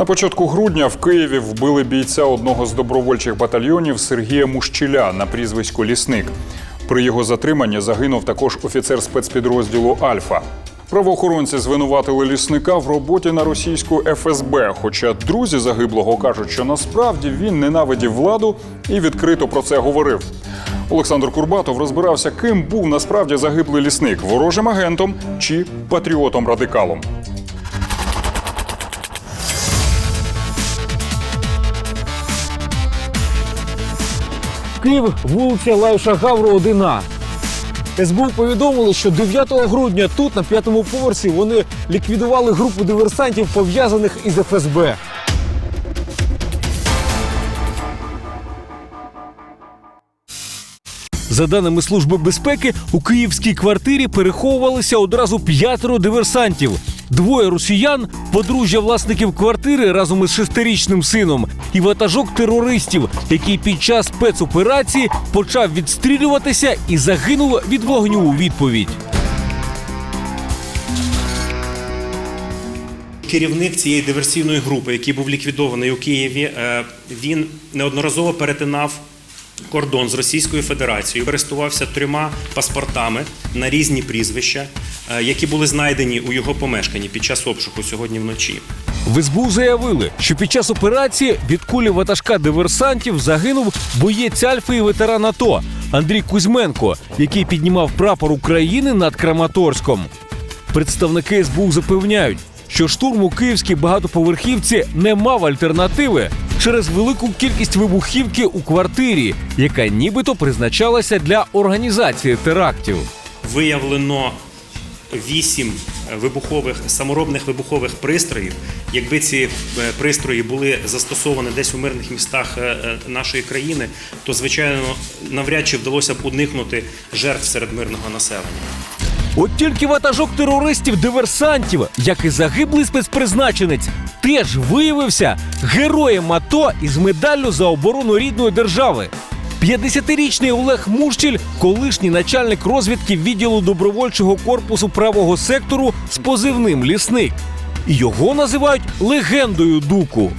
На початку грудня в Києві вбили бійця одного з добровольчих батальйонів Сергія Мущіля на прізвисько Лісник. При його затриманні загинув також офіцер спецпідрозділу Альфа. Правоохоронці звинуватили лісника в роботі на російську ФСБ. Хоча друзі загиблого кажуть, що насправді він ненавидів владу і відкрито про це говорив. Олександр Курбатов розбирався, ким був насправді загиблий лісник ворожим агентом чи патріотом-радикалом. Київ, вулиця Лайша Гавру 1А. СБУ повідомили, що 9 грудня тут, на п'ятому поверсі, вони ліквідували групу диверсантів, пов'язаних із ФСБ. За даними Служби безпеки, у київській квартирі переховувалися одразу п'ятеро диверсантів. Двоє росіян, подружжя власників квартири разом із шестирічним сином, і ватажок терористів, який під час спецоперації почав відстрілюватися і загинув від вогню у відповідь. Керівник цієї диверсійної групи, який був ліквідований у Києві, е, він неодноразово перетинав кордон з Російською Федерацією, користувався трьома паспортами на різні прізвища, е, які були знайдені у його помешканні під час обшуку сьогодні вночі. В СБУ заявили, що під час операції від кулі ватажка диверсантів загинув боєць Альфи і ветеран АТО Андрій Кузьменко, який піднімав прапор України над Краматорськом. Представники СБУ запевняють, що штурм у київській багатоповерхівці не мав альтернативи через велику кількість вибухівки у квартирі, яка нібито призначалася для організації терактів. Виявлено вісім вибухових саморобних вибухових пристроїв. Якби ці е, пристрої були застосовані десь у мирних містах е, е, нашої країни, то звичайно навряд чи вдалося б уникнути жертв серед мирного населення. От тільки ватажок терористів-диверсантів, як і загиблий спецпризначенець, теж виявився героєм АТО із медаллю за оборону рідної держави. 50-річний Олег Мущіль, колишній начальник розвідки відділу добровольчого корпусу правого сектору з позивним лісник. Його називають легендою дуку.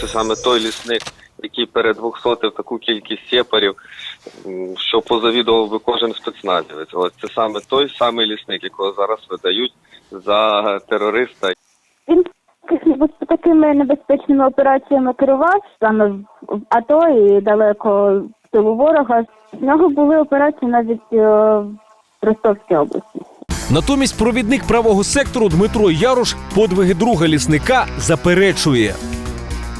Це саме той лісник, який передвухсотив таку кількість сепарів, що позавідував би кожен спецназівець. Ось це саме той самий лісник, якого зараз видають за терориста. Він такими- небезпечними операціями керував саме в в АТО і далеко в тилу ворога. В нього були операції навіть е, в Ростовській області. Натомість провідник правого сектору Дмитро Яруш подвиги друга лісника заперечує.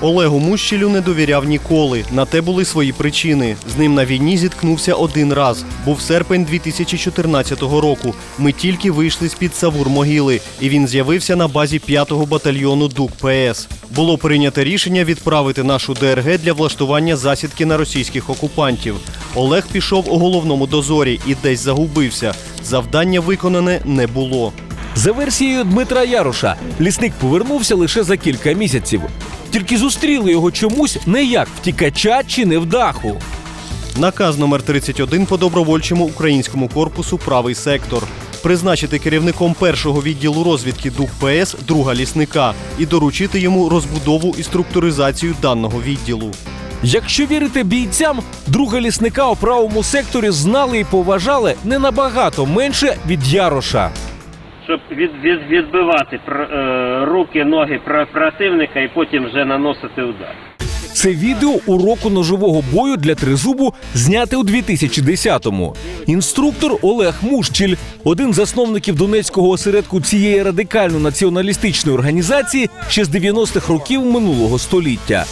Олегу Мущелю не довіряв ніколи. На те були свої причини. З ним на війні зіткнувся один раз. Був серпень 2014 року. Ми тільки вийшли з під Савур могили, і він з'явився на базі 5-го батальйону ДУК ПС. Було прийнято рішення відправити нашу ДРГ для влаштування засідки на російських окупантів. Олег пішов у головному дозорі і десь загубився. Завдання виконане не було. За версією Дмитра Яруша, лісник повернувся лише за кілька місяців. Тільки зустріли його чомусь не як втікача чи невдаху. Наказ номер 31 по добровольчому українському корпусу правий сектор. Призначити керівником першого відділу розвідки ДУК ПС друга лісника і доручити йому розбудову і структуризацію даного відділу. Якщо вірити бійцям, друга лісника у правому секторі знали і поважали не набагато менше від Яроша. Щоб від, від, відбивати е, руки, ноги пр- противника і потім вже наносити удар. Це відео уроку ножового бою для тризубу зняте у 2010-му. Інструктор Олег Мущіль, один з засновників донецького осередку цієї радикально-націоналістичної організації ще з 90-х років минулого століття.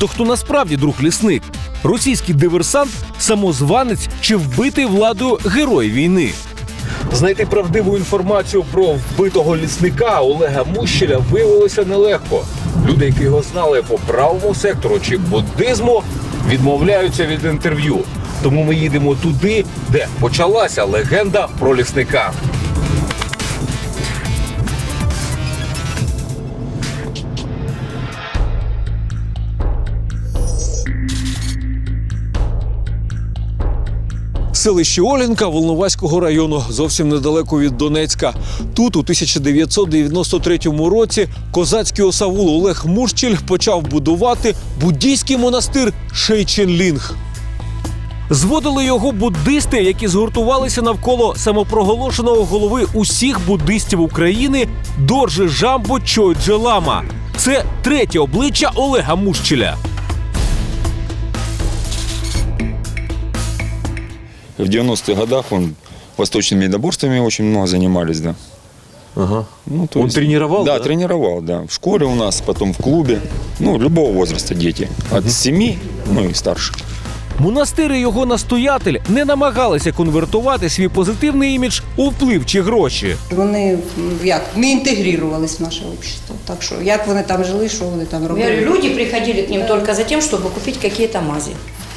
То хто насправді друг лісник? Російський диверсант, самозванець чи вбитий владою герой війни? Знайти правдиву інформацію про вбитого лісника Олега Мущеля виявилося нелегко. Люди, які його знали по правому сектору чи буддизму, відмовляються від інтерв'ю. Тому ми їдемо туди, де почалася легенда про лісника. Селищі Олінка Волноваського району, зовсім недалеко від Донецька. Тут, у 1993 році, козацький осавул Олег Мурчіль почав будувати буддійський монастир Шейченлінг. Зводили його буддисти, які згуртувалися навколо самопроголошеного голови усіх буддистів України Доржи Жамбо Чойджи Лама. Це третє обличчя Олега Мушчіля. В 90-х годах он восточными единоборствами очень много занимались, да. Ага. Ну, то Он тренировал, Да, да? тренировал, да. В школе у нас, потом в клубе. Ну, любого возраста дети. От 7, ну и старше. Монастир і його настоятель не намагалися конвертувати свій позитивний імідж у вплив чи гроші. Вони м, як не інтегрувалися в наше общество. Так що як вони там жили, що вони там робили? люди приходили к ним только за тем, чтобы купить какие-то мази.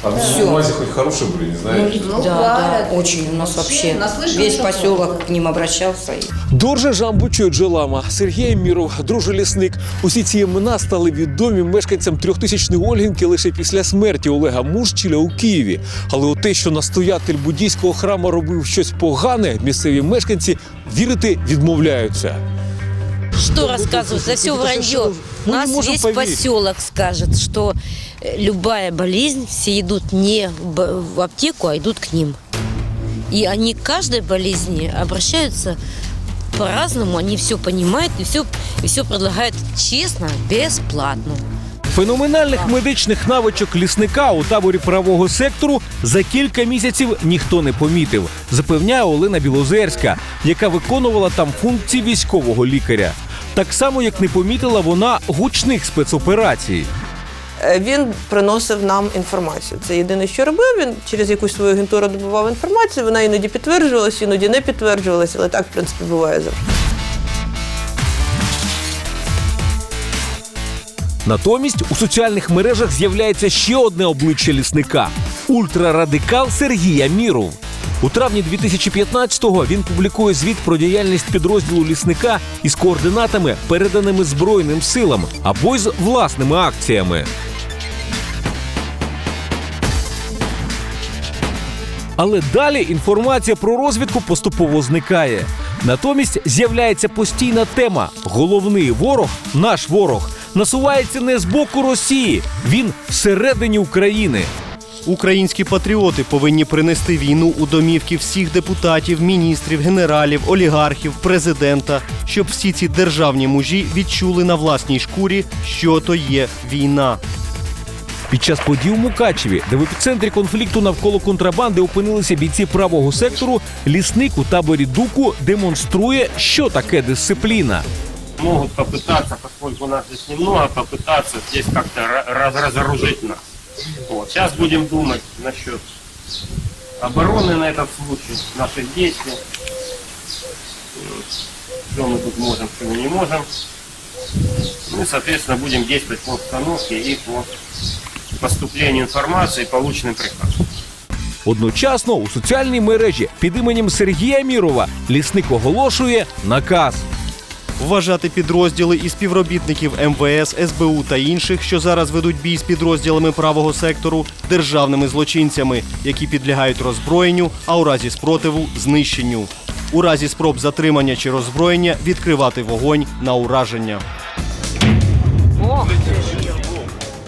А Всё. мази хоть хорошие были, не Ну, знаете? да, да, очень. У нас вообще весь поселок к ним обращался. и Дорже Жамбу Чойджелама, Сергій Міров, друже лісник. Усі ці імена стали відомі мешканцям трьохтисячної Ольгінки лише після смерті Олега Мурчіля у Києві. Але у те, що настоятель буддійського храму робив щось погане, місцеві мешканці вірити відмовляються. Что рассказывать? Это все вранье. Не Нас можем весь поверить. поселок скажет, что э, любая болезнь, все идут не в в аптеку, а идут к ним. И они к каждой болезни обращаются по-разному, они все понимают и все, и все предлагают честно, бесплатно. Феноменальних медичних навичок лісника у таборі правого сектору за кілька місяців ніхто не помітив, запевняє Олена Білозерська, яка виконувала там функції військового лікаря. Так само, як не помітила вона гучних спецоперацій. Е, Він приносив нам інформацію. Це єдине, що робив. Він через якусь свою агентуру добував інформацію. Вона іноді підтверджувалася, іноді не підтверджувалася, але так, в принципі, буває завжди. Натомість у соціальних мережах з'являється ще одне обличчя лісника ультрарадикал Сергія Міров. У травні 2015-го він публікує звіт про діяльність підрозділу лісника із координатами, переданими Збройним силам або з власними акціями. Але далі інформація про розвідку поступово зникає. Натомість з'являється постійна тема: головний ворог, наш ворог, насувається не з боку Росії, він всередині України. Українські патріоти повинні принести війну у домівки всіх депутатів, міністрів, генералів, олігархів, президента, щоб всі ці державні мужі відчули на власній шкурі, що то є війна. Під час подій у Мукачеві, де в епіцентрі конфлікту навколо контрабанди опинилися бійці правого сектору, лісник у таборі Дуку демонструє, що таке дисципліна. Могут попытаться, поскольку нас здесь немного, попытаться здесь как-то ра- разоружить нас. Вот. Сейчас будем думать насчет обороны на этот случай, наших действий. Что мы тут можем, что мы не можем. Ну и, соответственно, будем действовать по обстановке и по поступлению информации, полученным приказом. Одночасно у соціальній мережі під іменем Сергія Мірова лісник оголошує наказ. Вважати підрозділи і співробітників МВС, СБУ та інших, що зараз ведуть бій з підрозділами правого сектору, державними злочинцями, які підлягають роззброєнню, а у разі спротиву знищенню. У разі спроб затримання чи роззброєння відкривати вогонь на ураження.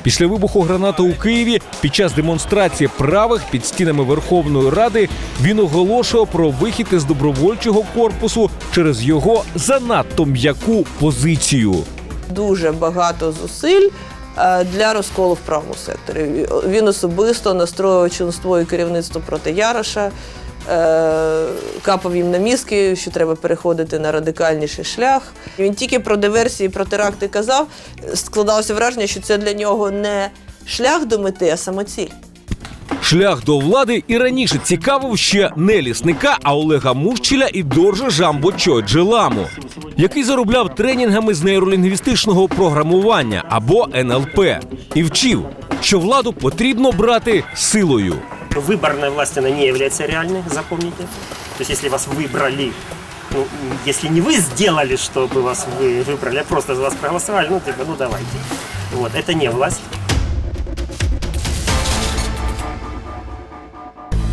Після вибуху гранати у Києві під час демонстрації правих під стінами Верховної Ради він оголошував про вихід із добровольчого корпусу через його занадто м'яку позицію. Дуже багато зусиль е, для розколу в правому секторі. Він особисто настроював членство і керівництво проти Яроша, капав їм на мізки, що треба переходити на радикальніший шлях. Він тільки про диверсії, про теракти казав. Складалося враження, що це для нього не шлях до мети, а самоціль. Шлях до влади і раніше цікавив ще не лісника, а Олега Мурчіля і Доржа Жамбо Чойджеламу, який заробляв тренінгами з нейролінгвістичного програмування або НЛП, і вчив, що владу потрібно брати силою Выборная власть, она не является реальной, запомните. То есть, если вас выбрали, ну, если не вы сделали, чтобы вас вы выбрали, а просто за вас проголосовали, ну, типа, ну, давайте. Вот, это не власть.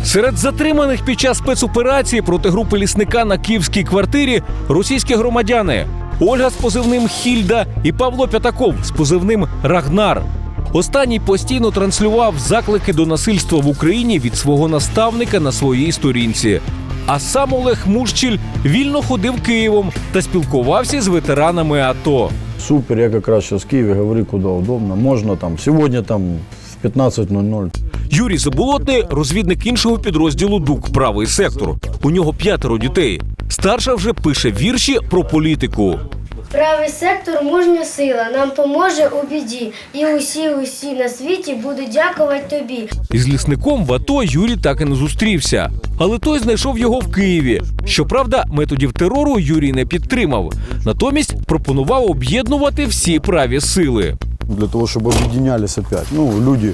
Серед затриманих під час спецоперації проти групи лісника на київській квартирі російські громадяни Ольга з позивним Хільда і Павло П'ятаков з позивним Рагнар. Останній постійно транслював заклики до насильства в Україні від свого наставника на своїй сторінці. А сам Олег Мушчіль вільно ходив Києвом та спілкувався з ветеранами АТО. Супер, я как раз сейчас в Киеве, говори, куда удобно. Можно там, сегодня там в 15.00. Юрій Заболотний розвідник іншого підрозділу ДУК Правий сектор. У нього п'ятеро дітей. Старша вже пише вірші про політику. Правий сектор мужня сила, нам поможе у біді, і усі, усі на світі будуть дякувати тобі. Із лісником в АТО Юрій так і не зустрівся. Але той знайшов його в Києві. Щоправда, методів терору Юрій не підтримав. Натомість пропонував об'єднувати всі праві сили. Для того, чтобы объединялись опять. Ну, люди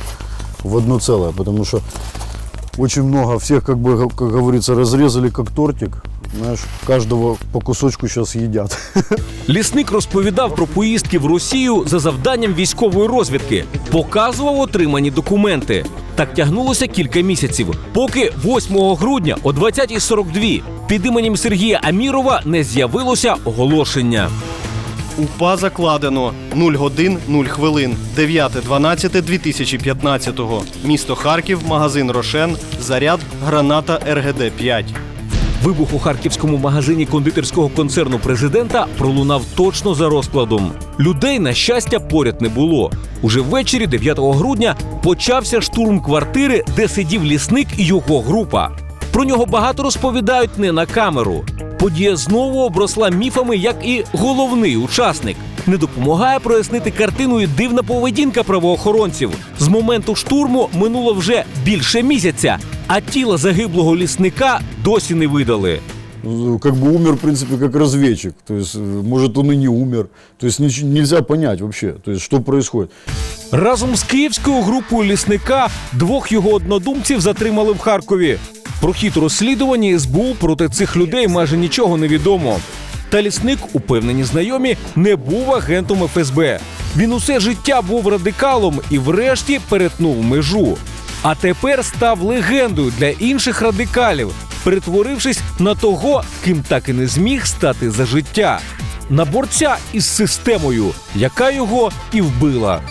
в одно целое. Потому что очень много всех, как бы, как говорится, разрезали как тортик. Знаешь, каждого по кусочку сейчас едят. Лісник розповідав про поїздки в Росію за завданням військової розвідки, показував отримані документи. Так тягнулося кілька місяців, поки 8 грудня о 20.42 під іменем Сергія Амірова не з'явилося оголошення. УПА закладено 0 годин 0 хвилин. 9.12.2015. Місто Харків, магазин Рошен, заряд, граната РГД-5. Вибух у харківському магазині кондитерського концерну президента пролунав точно за розкладом. Людей, на щастя, поряд не було. Уже ввечері, 9 грудня, почався штурм квартири, де сидів лісник і його група. Про нього багато розповідають не на камеру. Подія знову обросла міфами, як і головний учасник. Не допомагає прояснити картину і дивна поведінка правоохоронців. З моменту штурму минуло вже більше місяця, а тіла загиблого лісника досі не видали. Как бы умер, в принципе, как разведчик. То есть, э, может, он и не умер. То есть, нельзя понять вообще, то есть, что происходит. Разом з київською групою лісника двох його однодумців затримали в Харкові. Про хід розслідування СБУ проти цих людей майже нічого не відомо. Та лісник, упевнені знайомі, не був агентом ФСБ. Він усе життя був радикалом і, врешті, перетнув межу. А тепер став легендою для інших радикалів, перетворившись на того, ким так і не зміг стати за життя. На борця із системою, яка його і вбила.